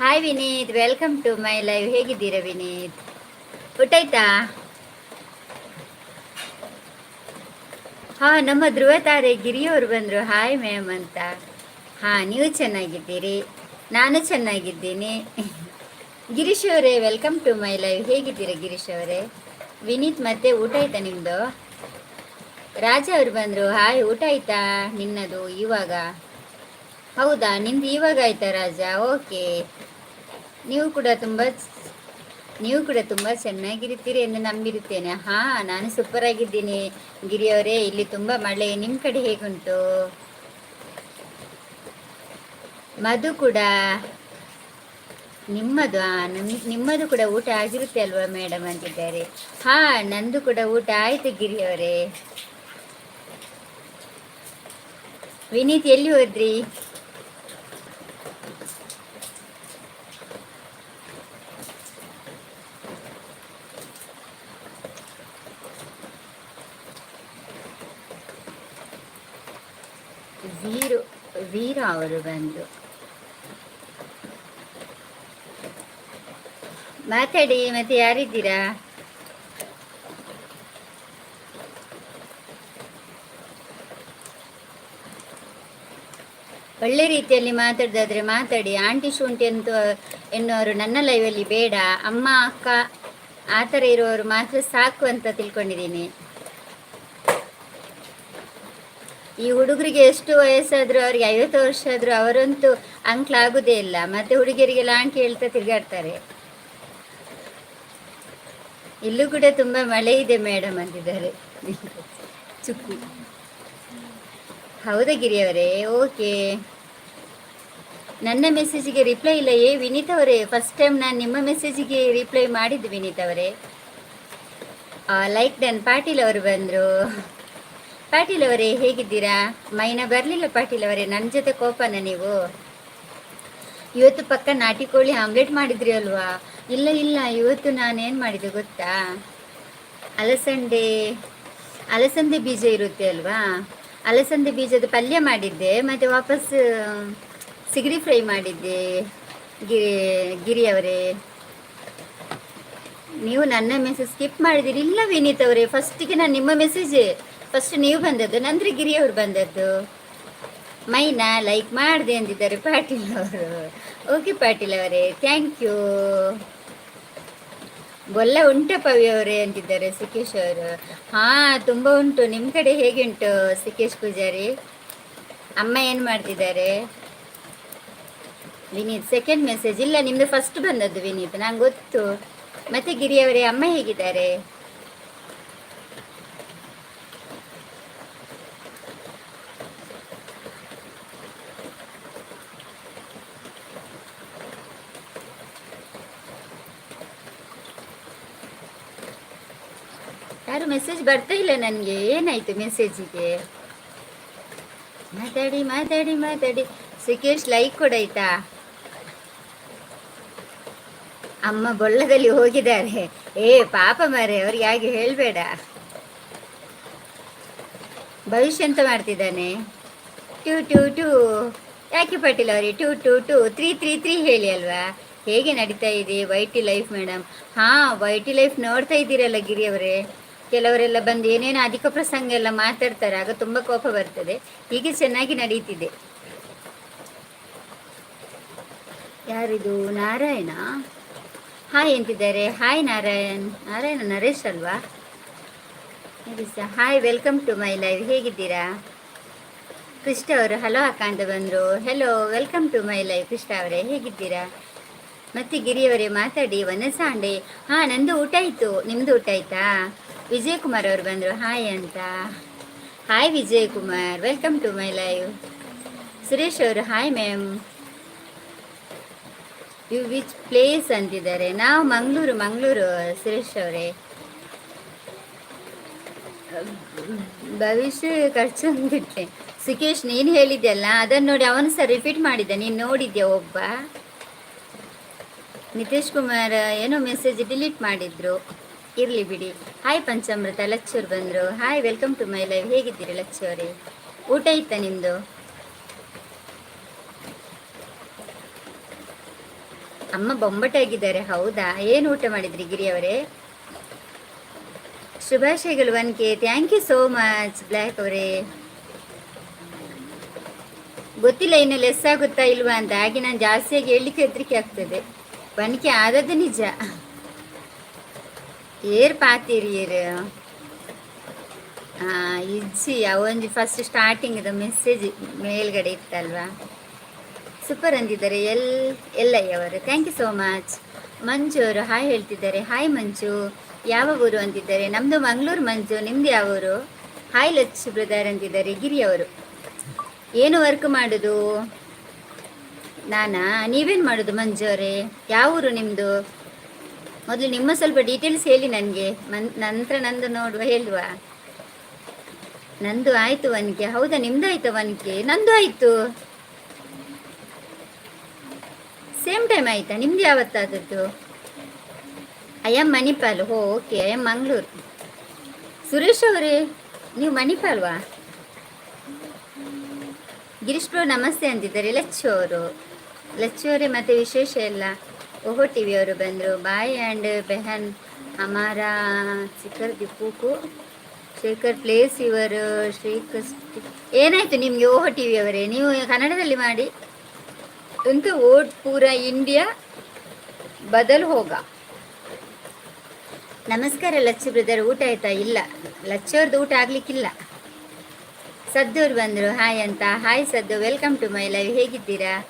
Hi Vineeth welcome to my live ಹೇಗಿದ್ದೀರಾ ವಿನೀತ್ ಊಟ ಆಯ್ತಾ ಹಾ, ನಮ್ಮ ಧ್ರುವ ತಾರೆ ಗಿರಿಯವರು ಬಂದರು. ಹಾಯ್ ಮ್ಯಾಮ್ ಅಂತ. ಹಾ, ನೀವು ಚೆನ್ನಾಗಿದ್ದೀರಿ? ನಾನು ಚೆನ್ನಾಗಿದ್ದೀನಿ. ಗಿರೀಶ್ ಅವರೇ ವೆಲ್ಕಮ್ ಟು ಮೈ ಲೈವ್ ಹೇಗಿದ್ದೀರಾ, ಗಿರೀಶ್ ಅವರೇ? ವಿನೀತ್ ಮತ್ತೆ ಊಟ ಆಯ್ತಾ ನಿಮ್ಮದು ರಾಜ ಅವರು ಬಂದರು. ಹಾಯ್ ಊಟ ಆಯ್ತಾ ನಿನ್ನದು ಇವಾಗ? ಹೌದಾ? ನಿಮ್ದು ಇವಾಗ ಆಯ್ತಾ ರಾಜ? ಓಕೆ ನೀವು ಕೂಡ ತುಂಬ ನೀವು ಕೂಡ ತುಂಬ ಚೆನ್ನಾಗಿರುತ್ತೀರಿ ಎಂದು ನಂಬಿರುತ್ತೇನೆ. ಹಾ, ನಾನು ಸೂಪರ್ ಆಗಿದ್ದೀನಿ. ಗಿರಿಯವರೇ, ಇಲ್ಲಿ ತುಂಬ ಮಳೆ. ನಿಮ್ಮ ಕಡೆ ಹೇಗುಂಟು? ಮಧು ಕೂಡ, ನಿಮ್ಮದು ನಮ್- ನಿಮ್ಮದು ಕೂಡ ಊಟ ಆಗಿರುತ್ತೆ ಅಲ್ವಾ ಮೇಡಮ್ ಅಂತಿದ್ದಾರೆ. ಹಾ, ನಂದು ಕೂಡ ಊಟ ಆಯ್ತು ಗಿರಿಯವರೇ. ವಿನೀತ್, ಎಲ್ಲಿ ಹೋದ್ರಿ? ವೀರು, ವೀರ ಅವರು ಬಂದು ಮಾತಾಡಿ, ಮತ್ತೆ ಯಾರಿದ್ದೀರಾ? ಒಳ್ಳೆ ರೀತಿಯಲ್ಲಿ ಮಾತಾಡೋದಾದ್ರೆ ಮಾತಾಡಿ. ಆಂಟಿ ಶುಂಠಿ ಅಂತ ಎನ್ನುವರು ನನ್ನ ಲೈವಲ್ಲಿ ಬೇಡ. ಅಮ್ಮ, ಅಕ್ಕ, ಆ ಥರ ಇರುವವರು ಮಾತ್ರ ಸಾಕು ಅಂತ ತಿಳ್ಕೊಂಡಿದ್ದೀನಿ. ಈ ಹುಡುಗರಿಗೆ ಎಷ್ಟು ವಯಸ್ಸಾದರೂ ಅವ್ರಿಗೆ ಐವತ್ತು ವರ್ಷ ಆದರೂ ಅವರಂತೂ ಅಂಕ್ಲಾಗೋದೇ ಇಲ್ಲ. ಮತ್ತೆ ಹುಡುಗಿಯರಿಗೆಲ್ಲ ಲಾಂಕಿ ಹೇಳ್ತಾ ತಿರುಗಾಡ್ತಾರೆ. ಇಲ್ಲೂ ಕೂಡ ತುಂಬ ಮಳೆ ಇದೆ ಮೇಡಮ್ ಅಂತಿದ್ದಾರೆ. ಚುಕ್ಕಿ. ಹೌದಾ ಗಿರಿಯವರೇ? ಓಕೆ ನನ್ನ ಮೆಸೇಜಿಗೆ ರಿಪ್ಲೈ ಇಲ್ಲ. ಏ ವಿನೀತ್ ಅವರೇ ಫಸ್ಟ್ ಟೈಮ್ ನಾನು ನಿಮ್ಮ ಮೆಸೇಜಿಗೆ ರಿಪ್ಲೈ ಮಾಡಿದ್ದು ವಿನೀತ್ ಅವರೇ. ಲೈಕ್ ಡನ್ ಪಾಟೀಲ್ ಅವರು ಬಂದರು. ಪಾಟೀಲ್ ಅವರೇ ಹೇಗಿದ್ದೀರಾ? ಮೈನ ಬರಲಿಲ್ಲ ಪಾಟೀಲ್ ಅವರೇ ನನ್ನ ಜೊತೆ ಕೋಪನ ನೀವು? ಇವತ್ತು ಪಕ್ಕ ನಾಟಿ ಕೋಳಿ ಆಮ್ಲೆಟ್ ಮಾಡಿದ್ರಿ ಅಲ್ವಾ? ಇಲ್ಲ ಇಲ್ಲ, ಇವತ್ತು ನಾನೇನು ಮಾಡಿದೆ ಗೊತ್ತಾ? ಅಲಸಂದೆ ಅಲಸಂದೆ ಬೀಜ ಇರುತ್ತೆ ಅಲ್ವಾ? ಅಲಸಂದೆ ಬೀಜದ ಪಲ್ಯ ಮಾಡಿದ್ದೆ, ಮತ್ತು ವಾಪಸ್, ಸಿಗಡಿ ಫ್ರೈ ಮಾಡಿದ್ದೆ, ಗಿರಿ ಅವರೇ ನೀವು ನನ್ನ ಮೆಸೇಜ್ ಸ್ಕಿಪ್ ಮಾಡಿದಿರಿ. ಇಲ್ಲ ವಿನೀತ್ ಅವರೇ ಫಸ್ಟಿಗೆ ನಾನು ನಿಮ್ಮ ಮೆಸೇಜೇ ಫಸ್ಟ್ ನೀವು ಬಂದದ್ದು ನಂತರ ಗಿರಿಯವರು ಬಂದದ್ದು. ಮೈನಾ ಲೈಕ್ ಮಾಡಿದೆ ಅಂದಿದ್ದಾರೆ ಪಾಟೀಲ್ ಅವರು ಓಕೆ ಪಾಟೀಲ್ ಅವರೇ ಥ್ಯಾಂಕ್ ಯು ಬೊಲ್ಲ ಉಂಟ ಪವಿ ಅವರೇ ಅಂತಿದ್ದಾರೆ ಸಿಕೇಶ್ ಅವರು. ಹಾಂ, ತುಂಬ ಉಂಟು. ನಿಮ್ಮ ಕಡೆ ಹೇಗೆ ಉಂಟು ಸಿಕೇಶ್ ಪೂಜಾರಿ? ಅಮ್ಮ ಏನು ಮಾಡ್ತಿದ್ದಾರೆ? ವಿನೀತ್ ಸೆಕೆಂಡ್ ಮೆಸೇಜ್ ಇಲ್ಲ ನಿಮ್ಮದು ಫಸ್ಟ್ ಬಂದದ್ದು ವಿನೀತ್ ನಂಗೆ ಗೊತ್ತು ಮತ್ತೆ ಗಿರಿಯವರೇ, ಅಮ್ಮ ಹೇಗಿದ್ದಾರೆ? ಯಾರು ಮೆಸೇಜ್ ಬರ್ತಾ ಇಲ್ಲ ನನಗೆ. ಏನಾಯ್ತು ಮೆಸೇಜಿಗೆ ಮಾತಾಡಿ ಮಾತಾಡಿ ಮಾತಾಡಿ. ಸಿಕೇಶ್ ಲೈಕ್ ಕೊಡಾಯ್ತಾ ಅಮ್ಮ ಬೊಳ್ಳದಲ್ಲಿ ಹೋಗಿದ್ದಾರೆ. ಏ, ಪಾಪ ಮಾರೆ, ಅವ್ರಿಗೆ ಹೇಳಬೇಡ. ಭವಿಷ್ಯ ಅಂತ ಮಾಡ್ತಿದ್ದಾನೆ? Two two two. ಯಾಕೆ ಪಾಟೀಲ್ ಅವರೇ, two two two. Three three three ಹೇಳಿ ಅಲ್ವಾ? ಹೇಗೆ ನಡೀತಾ ಇದೆ? Y T life madam. ಹಾ ವೈ ಟಿ ಲೈಫ್ ನೋಡ್ತಾ ಇದ್ದೀರಲ್ಲ ಗಿರಿಯವರೇ ಕೆಲವರೆಲ್ಲ ಬಂದು ಏನೇನೋ ಅಧಿಕ ಪ್ರಸಂಗ ಎಲ್ಲ ಮಾತಾಡ್ತಾರೆ, ಆಗ ತುಂಬ ಕೋಪ ಬರ್ತದೆ. ಹೀಗೆ ಚೆನ್ನಾಗಿ ನಡೀತಿದೆ. ಯಾರಿದು? ನಾರಾಯಣ. ಹಾಯ್ ಎಂತಿದ್ದಾರೆ? ಹಾಯ್ ನಾರಾಯಣ್. ನಾರಾಯಣ ನರೇಶ್ ಅಲ್ವಾ? Hi welcome to my live ಹೇಗಿದ್ದೀರಾ? ಕೃಷ್ಣ ಅವರು, ಹಲೋ ಅಂತ ಬಂದರು. Hello welcome to my live Krishna ಅವರೇ, ಹೇಗಿದ್ದೀರಾ? ಮತ್ತೆ ಗಿರಿಯವರೇ, ಮಾತಾಡಿ. ವನಸಾಂಡೆ ಹಾಂ, ನಂದು ಊಟ ಆಯಿತು. ನಿಮ್ಮದು ಊಟ ಆಯ್ತಾ? ವಿಜಯ್ ಕುಮಾರ್ ಅವರು ಬಂದರು. ಹಾಯ್ ಅಂತ. Hi Vijay Kumar welcome to my live Suresh ಅವರು hi ma'am you which place ಅಂತಿದ್ದಾರೆ? ನಾವು ಮಂಗಳೂರು ಮಂಗಳೂರು ಸುರೇಶ್ ಅವರೇ. ಭವಿಷ್ಯ ಖರ್ಚು ಅಂದ್ಬಿಟ್ಟೆ ಸುಖೇಶ್ ನೀನು ಹೇಳಿದ್ಯಲ್ಲ ಅದನ್ನು ನೋಡಿ ಅವನು ಸಹ ರಿಪೀಟ್ ಮಾಡಿದ್ದೆ. ನೀನು ನೋಡಿದ್ಯಾ ಒಬ್ಬ? ನಿತೀಶ್ ಕುಮಾರ್ ಏನೋ ಮೆಸೇಜ್ ಡಿಲೀಟ್ ಮಾಡಿದ್ರು. ಇರಲಿ ಬಿಡಿ. ಹಾಯ್ ಪಂಚಾಮೃತ, ಲಚ್ಚೂರ್ ಬಂದರು. Hi welcome to my live ಹೇಗಿದ್ದೀರಿ ಲಚ್ಚೂರಿ ಊಟ ಇತ್ತ ನಿಮ್ಮದು ಅಮ್ಮ ಬೊಂಬಟಾಗಿದ್ದಾರೆ, ಹೌದಾ? ಏನು ಊಟ ಮಾಡಿದ್ರಿ ಗಿರಿ ಅವರೇ? One K. Thank you so much black ಅವರೇ. ಗೊತ್ತಿಲ್ಲ ಇನ್ನು ಲೆಸ್ ಆಗುತ್ತಾ ಇಲ್ವಾ ಅಂತ. ಹಾಗೆ ನಾನು ಜಾಸ್ತಿಯಾಗಿ ಹೇಳಲಿಕ್ಕೆ ಹೆದರಿಕೆ ಆಗ್ತದೆ. ಒನ್ಕೆ ಆದದ್ದು ನಿಜ. ಏರ್ ಪಾತೀರಿ ಏರ್? ಹಾ ಇಜ್ಜಿ, ಅವೊಂದು ಫಸ್ಟ್ ಸ್ಟಾರ್ಟಿಂಗ್ ಮೆಸೇಜ್ ಮೇಲ್ಗಡೆ ಇತ್ತಲ್ವಾ? ಸೂಪರ್ ಅಂದಿದ್ದಾರೆ ಎಲ್, ಎಲ್ಲಯ್ಯ ಅವರು. Thank you so much Manju ಅವರು ಹಾಯ್ ಹೇಳ್ತಿದ್ದಾರೆ. ಹಾಯ್ ಮಂಜು. ಯಾವ ಊರು ಅಂತಿದ್ದಾರೆ ನಮ್ಮದು ಮಂಗಳೂರು ಮಂಜು. ನಿಮ್ದು ಯಾವ ಊರು? ಹಾಯ್ ಲಚ್ ಬ್ರದರ್ ಅಂತಿದ್ದಾರೆ ಗಿರಿ ಅವರು. ಏನು ವರ್ಕ್ ಮಾಡೋದು? ನಾನಾ? ನೀವೇನು ಮಾಡೋದು ಮಂಜು ಅವರೇ? ಯಾವ ಊರು ನಿಮ್ಮದು ಮೊದಲು ನಿಮ್ಮ ಸ್ವಲ್ಪ ಡೀಟೇಲ್ಸ್ ಹೇಳಿ ನನಗೆ. ನಂತರ ನಂದು ನೋಡುವ, ಹೇಳುವ. ನಂದು ಆಯ್ತು ವನಿಕೆ. ಹೌದಾ? ನಿಮ್ದು ಆಯ್ತಾ ವನಿಕೆ? ನಂದು ಆಯ್ತು. ಸೇಮ್ ಟೈಮ್ ಆಯ್ತಾ? ನಿಮ್ದು ಯಾವತ್ತಾದದ್ದು? ಐ ಆಮ್ ಮಣಿಪಾಲ್ ಹೋ okay I am Mangaluru Suresh ಅವರೇ, ನೀವು ಮಣಿಪಾಲ್ವಾ? ಗಿರೀಶ್ ಪ್ರೋ ನಮಸ್ತೆ ಅಂತಿದ್ದಾರೆ. ಲಚ್ಚು ಅವರು. ಲಚ್ಚು ಅವರೇ ಮತ್ತೆ ವಿಶೇಷ ಎಲ್ಲ? ಓಹೋ ಟಿ ವಿ ಅವರು ಬಂದರು. ಬಾಯ್ ಆ್ಯಂಡ್ ಬೆಹನ್ ಅಮಾರ ಶಿಖರ್ ದಿಪ್ಪುಕು ಶೇಖರ್ ಪ್ಲೇಸ್ ಇವರು ಶ್ರೀಕೃಷ್ಣ ಏನಾಯ್ತು ನಿಮಗೆ ಓಹೋ ಟಿ ವಿಯವರೇ ನೀವು ಕನ್ನಡದಲ್ಲಿ ಮಾಡಿ. ಅಂತ ಓಟ್ ಪೂರ ಇಂಡಿಯಾ ಬದಲು ಹೋಗ. ನಮಸ್ಕಾರ ಲಚ್ಚು ಬ್ರದರ್, ಊಟ ಆಯ್ತಾ? ಇಲ್ಲ. ಲಚ್ಚವ್ರದ್ದು ಊಟ ಆಗ್ಲಿಕ್ಕಿಲ್ಲ. ಸದ್ದು ಬಂದರು. ಹಾಯ್ ಅಂತ. ಹಾಯ್ ಸದ್ದು. ವೆಲ್ಕಮ್ ಟು ಮೈ ಲೈವ್ ಹೇಗಿದ್ದೀರಾ?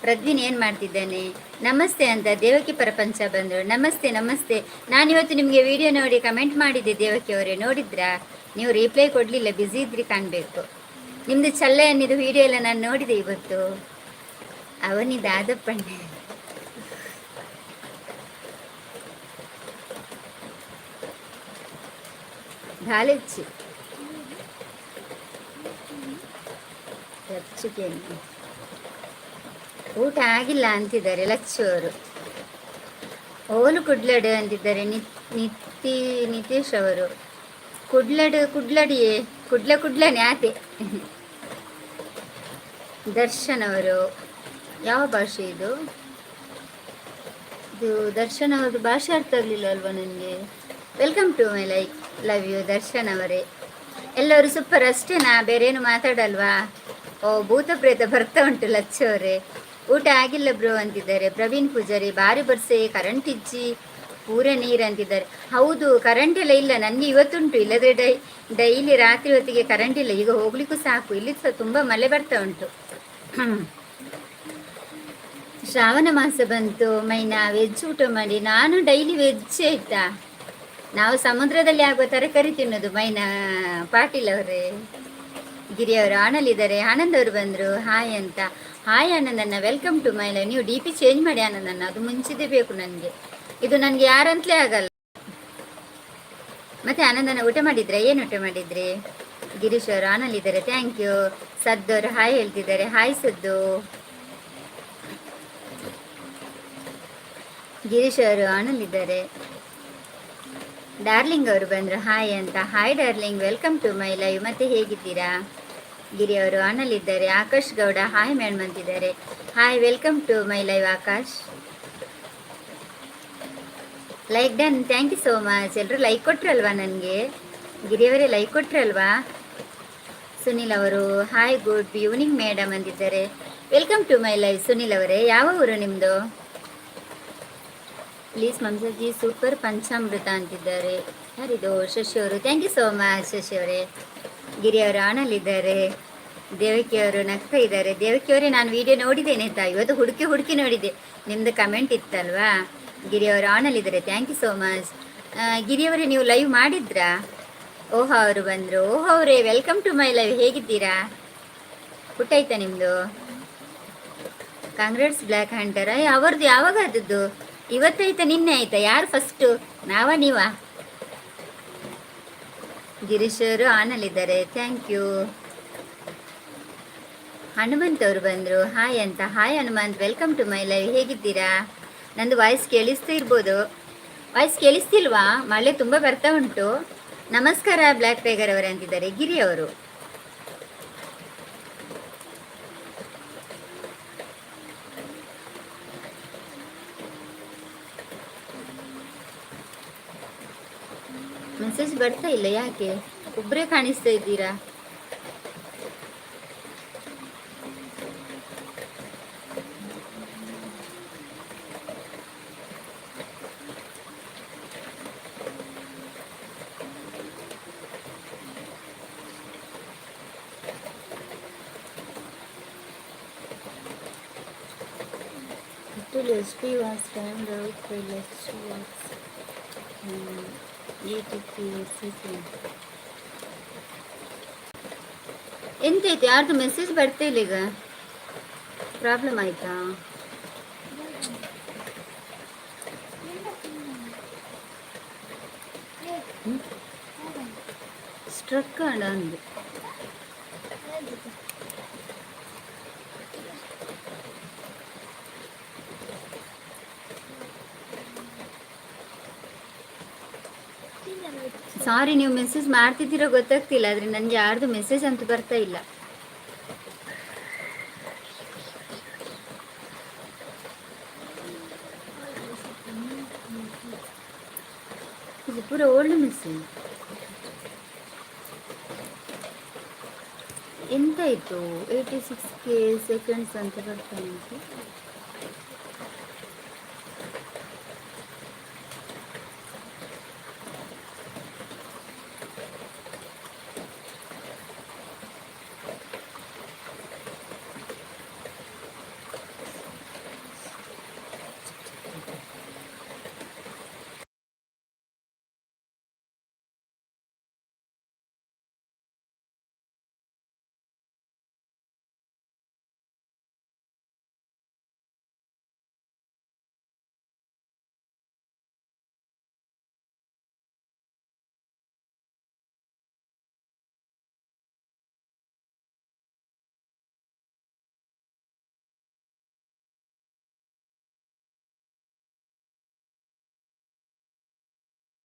ಪ್ರದ್ವಿನ್ ಏನು ಮಾಡ್ತಿದ್ದಾನೆ? ನಮಸ್ತೆ ಅಂತ ದೇವಕಿ ಪ್ರಪಂಚ ಬಂದರು ನಮಸ್ತೆ ನಮಸ್ತೆ. ನಾನಿವತ್ತು ನಿಮಗೆ ವಿಡಿಯೋ ನೋಡಿ ಕಮೆಂಟ್ ಮಾಡಿದ್ದೆ ದೇವಕಿ ಅವರೇ, ನೋಡಿದ್ರಾ? ನೀವು ರಿಪ್ಲೈ ಕೊಡಲಿಲ್ಲ ಬ್ಯುಸಿ ಇದ್ರಿ ಕಾಣಬೇಕು. ನಿಮ್ಮದು ಚಲ್ಲೆ ಅನ್ನಿದು ವಿಡಿಯೋ ಎಲ್ಲ ನಾನು ನೋಡಿದೆ ಇವತ್ತು. ಅವನಿದು ಆದಪ್ಪಣ್ಣ. ಗಾಲೆಚ್ಚು ಲಚ್ಚುಕೇನು ಊಟ ಆಗಿಲ್ಲ ಅಂತಿದ್ದಾರೆ ಲಚ್ಚು ಅವರು ಓಲು ಕುಡ್ಲಡು ಅಂತಿದ್ದಾರೆ ನಿತ್ ನಿತಿ ನಿತೀಶ್ ಅವರು. ಕುಡ್ಲಡು, ಕುಡ್ಲಡಿಯೇ? ಕುಡ್ಲ ಕುಡ್ಲನೆ ಆತೆ. ದರ್ಶನ್ ಅವರು. ಯಾವ ಭಾಷೆ ಇದು? ಇದು ದರ್ಶನ್ ಅವ್ರದ್ದು ಭಾಷೆ ಅರ್ಥ ಆಗಲಿಲ್ಲ ಅಲ್ವಾ ನನಗೆ? Welcome to my like love you Darshan ಅವರೇ. ಎಲ್ಲರೂ ಸೂಪರ್ ಅಷ್ಟೇನಾ? ಬೇರೇನು ಮಾತಾಡಲ್ವಾ? ಓ ಭೂತ ಪ್ರೇತ ಬರ್ತಾ ಉಂಟು ಲಚ್ಚವರೇ ಊಟ ಆಗಿಲ್ಲ ಬ್ರೋ ಅಂತಿದ್ದಾರೆ. ಪ್ರವೀಣ್ ಪೂಜಾರಿ, ಬಾರಿ ಬರ್ಸೆ ಕರೆಂಟ್ ಇಜ್ಜಿ, ಪೂರ ನೀರು ಅಂತಿದ್ದಾರೆ. ಹೌದು ಕರೆಂಟ್ ಎಲ್ಲ ಇಲ್ಲ. ನನಗೆ ಇವತ್ತುಂಟು. ಇಲ್ಲದ್ರೆ ಡೈ, ಡೈಲಿ ರಾತ್ರಿ ಹೊತ್ತಿಗೆ ಕರೆಂಟ್ ಇಲ್ಲ. ಈಗ ಹೋಗ್ಲಿಕ್ಕೂ ಸಾಕು. ಇಲ್ಲಿ ಸಹ ತುಂಬ ಮಳೆ ಬರ್ತಾ ಉಂಟು. ಶ್ರಾವಣ ಮಾಸ ಬಂತು. ಮೈನಾ ವೆಜ್ ಊಟ ಮಾಡಿ. ನಾನು ಡೈಲಿ ವೆಜ್ ಆಯ್ತಾ ನಾವು ಸಮುದ್ರದಲ್ಲಿ ಆಗುವ ತರಕಾರಿ ತಿನ್ನೋದು ಮೈನಾ ಪಾಟೀಲ್ ಅವರೇ. ಗಿರಿ ಅವರು ಆನಲ್ಲಿದ್ದಾರೆ ಆನಂದ್ ಅವರು ಬಂದರು. ಹಾಯ್ ಅಂತ. ಹಾಯ್ ಆನಂದನ್ನ ವೆಲ್ಕಮ್ ಟು ಮೈ ಲೈವ್ ನೀವು ಡಿ ಪಿ ಚೇಂಜ್ ಮಾಡಿ ಆನಂದನ್ನ ಅದು ಮುಂಚಿದೆ ಬೇಕು ನನಗೆ. ಇದು ನನಗೆ ಯಾರಂತಲೇ ಆಗಲ್ಲ. ಮತ್ತೆ ಆನಂದನ ಊಟ ಮಾಡಿದ್ರೆ? ಏನು ಊಟ ಮಾಡಿದ್ರಿ? ಗಿರೀಶ್ ಅವರು ಆನಲ್ಲಿದ್ದಾರೆ ಥ್ಯಾಂಕ್ ಯು ಸದ್ದವರು ಹಾಯ್ ಹೇಳ್ತಿದ್ದಾರೆ. ಹಾಯ್ ಸದ್ದು. ಗಿರೀಶ್ ಅವರು ಆನಲ್ಲಿದ್ದಾರೆ ಡಾರ್ಲಿಂಗ್ ಅವರು ಬಂದರು. ಹಾಯ್ ಅಂತ. Hi darling welcome to my live ಮತ್ತೆ ಹೇಗಿದ್ದೀರಾ? ಗಿರಿ ಅವರು ಆನಲ್ಲಿದ್ದಾರೆ. ಆಕಾಶ್ ಗೌಡ, ಹಾಯ್ ಮೇಡಮ್ ಅಂತಿದ್ದಾರೆ. Hi, welcome to my live Akash. Like done, thank you so much. ಎಲ್ಲರೂ ಲೈಕ್ ಕೊಟ್ರಲ್ವಾ ನನಗೆ? ಗಿರಿಯವರೇ ಲೈಕ್ ಕೊಟ್ರಲ್ವಾ? ಸುನಿಲ್ ಅವರು, hi, good evening madam ಅಂದಿದ್ದಾರೆ welcome to my live Sunil ಅವರೇ. ಯಾವ ಊರು ನಿಮ್ಮದು ಪ್ಲೀಸ್ ಮಮ್ಸಜಿ ಸೂಪರ್ ಪಂಚಾಮೃತ ಅಂತಿದ್ದಾರೆ. ಯಾರಿದು? ಶಶಿ ಅವರು. Thank you so much, Shashi ಅವರೇ. ಗಿರಿ ಆನಲ್ಲಿದ್ದಾರೆ ದೇವಕಿಯವರು ನಗ್ತಾ ಇದ್ದಾರೆ ದೇವಕಿಯವರೇ ನಾನು ವಿಡಿಯೋ ನೋಡಿದ್ದೇನೆ ಆಯ್ತಾ ಇವತ್ತು ಹುಡುಕಿ ಹುಡುಕಿ ನೋಡಿದೆ ನಿಮ್ಮದು ಕಮೆಂಟ್ ಇತ್ತಲ್ವಾ? ಗಿರಿಯವರು ಆನಲ್ಲಿದ್ದಾರೆ ಥ್ಯಾಂಕ್ ಯು ಸೋ ಮಚ್ ಗಿರಿಯವರೇ ನೀವು ಲೈವ್ ಮಾಡಿದ್ರಾ? ಓಹೋ, ಅವರು ಬಂದರು. ಓಹೋ, ಅವರೇ ವೆಲ್ಕಮ್ ಟು ಮೈ ಲೈವ್ ಹೇಗಿದ್ದೀರಾ? ಆಯ್ತಾ ನಿಮ್ಮದು ಕಾಂಗ್ರೆಸ್ ಬ್ಲ್ಯಾಕ್ ಹಂಟರ ಅವ್ರದ್ದು ಯಾವಾಗ ಆದದ್ದು ಇವತ್ತಾಯ್ತಾ, ನಿನ್ನೆ ಆಯ್ತಾ? ಯಾರು ಫಸ್ಟು ನಾವಾ, ನೀವಾ? ಗಿರೀಶ್ ಅವರು ಆನಲ್ಲಿದ್ದಾರೆ. ಥ್ಯಾಂಕ್ ಯು ಹನುಮಂತ್ ಅವರು ಬಂದರು. ಹಾಯ್ ಅಂತ. Hi Hanumanth. Welcome to my live ಹೇಗಿದ್ದೀರಾ? ನಂದು ವಾಯ್ಸ್ ಕೇಳಿಸ್ತಾ ಇರ್ಬೋದು ವಾಯ್ಸ್ ಕೇಳಿಸ್ತಿಲ್ವಾ? ಮಳೆ ತುಂಬ ಬರ್ತಾ ಉಂಟು. ನಮಸ್ಕಾರ ಬ್ಲ್ಯಾಕ್ ಟೈಗರ್ ಅವರು ಅಂತಿದ್ದಾರೆ. ಗಿರಿ ಅವರು. ಮೆಸೇಜ್ ಬರ್ತಾ ಇಲ್ಲ ಯಾಕೆ? ಒಬ್ಬರೇ ಕಾಣಿಸ್ತಾ ಇದ್ದೀರಾ? Actually, SP was found out by lecturers. Um, ಎಂತಾಯ್ತು ಯಾರ್ದು ಮೆಸೇಜ್ ಬರ್ತಾ ಇಲ್ಲ ಈಗ ಪ್ರಾಬ್ಲಮ್ ಆಯ್ತಾ ಸ್ಟ್ರಕ್ ಆಡ ಅಂದು ಸಾರಿ ನೀವು ಮೆಸೇಜ್ ಮಾಡ್ತಿದ್ದೀರೋ ಗೊತ್ತಾಗ್ತಿಲ್ಲ, ಆದ್ರೆ ನನಗೆ ಯಾರ್ದು ಮೆಸೇಜ್ ಅಂತೂ ಬರ್ತಾ ಇಲ್ಲ. ಇದು ಪೂರ ಓಲ್ಡ್ ಮೆಸೇಜ್ ಎಂತಾಯಿತು ಏಯ್ಟಿ ಸಿಕ್ಸ್ ಕೆ ಸೆಕೆಂಡ್ಸ್ ಅಂತ ಬರ್ತಾ ಉಂಟು.